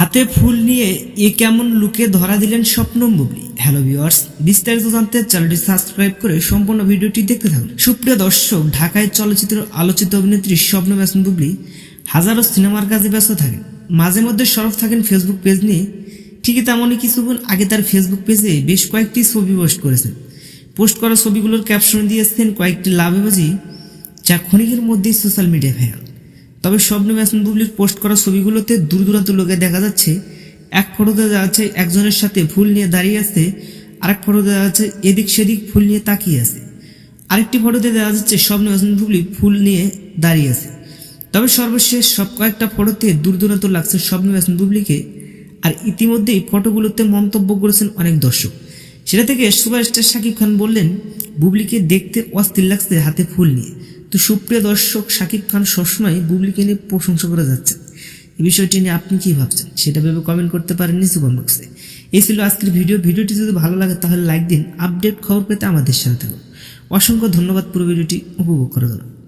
হাতে ফুল নিয়ে এ কেমন লুকে ধরা দিলেন স্বপ্ন বুবলি? হ্যালো ভিউয়ার্স বিস্তারিত জানতে চ্যানেলটি সাবস্ক্রাইব করে সম্পূর্ণ ভিডিওটি দেখতে থাকুন। সুপ্রিয় দর্শক, ঢাকায় চলচ্চিত্র আলোচিত অভিনেত্রী স্বপ্ন ব্যাসন বুবলি, হাজারো সিনেমার কাজে ব্যস্ত থাকেন। মাঝে মধ্যে সরফ থাকেন ফেসবুক পেজ নিয়ে। ঠিকই তেমনই কিছুক্ষণ আগে তার ফেসবুক পেজে বেশ কয়েকটি ছবি পোস্ট করেছেন। পোস্ট করা ছবিগুলোর ক্যাপশন দিয়েছেন কয়েকটি লাভেবাজি যা ক্ষণিকের মধ্যেই সোশ্যাল মিডিয়ায় ভাইরাল তবে স্বপ্ন ম্যাসন বুবলির পোস্ট করা ছবিগুলোতে দূর দূরান্ত লোকে দেখা যাচ্ছে, এক ফটোতে দেখা যাচ্ছে একজনের সাথে ফুল নিয়ে দাঁড়িয়ে আছে, আরেক ফটোতে দেখা যাচ্ছে এদিক সেদিক ফুল নিয়ে তাকিয়ে আছে। আরেকটি ফটোতে দেখা যাচ্ছে স্বপ্ন ম্যাসন বুবলি ফুল নিয়ে দাঁড়িয়ে আছে। তবে সর্বশেষ সব কয়েকটা ফটোতে দূর দূরান্ত লাগছে স্বপ্ন ম্যাসন বুবলিকে আর ইতিমধ্যেই ফটোগুলোতে মন্তব্য করেছেন অনেক দর্শক। সেটা থেকে সুপারস্টার শাকিব খান বললেন বুবলিকে দেখতে অস্থির লাগছে হাতে ফুল নিয়ে। তো সুপ্রিয় দর্শক শাকিব খান সবসময় বুবলিকে নিয়ে প্রশংসা করে যাচ্ছে। এই বিষয়টি নিয়ে আপনি কী ভাবছেন? সেটা ভেবে কমেন্ট করতে পারেন নিচু বক্সে এই ছিল আজকের ভিডিও ভিডিওটি যদি ভালো লাগে, তাহলে লাইক দিন। আপডেট খবর পেতে আমাদের সাথে থাকুন। অসংখ্য ধন্যবাদ পুরো ভিডিওটি উপভোগ করার জন্য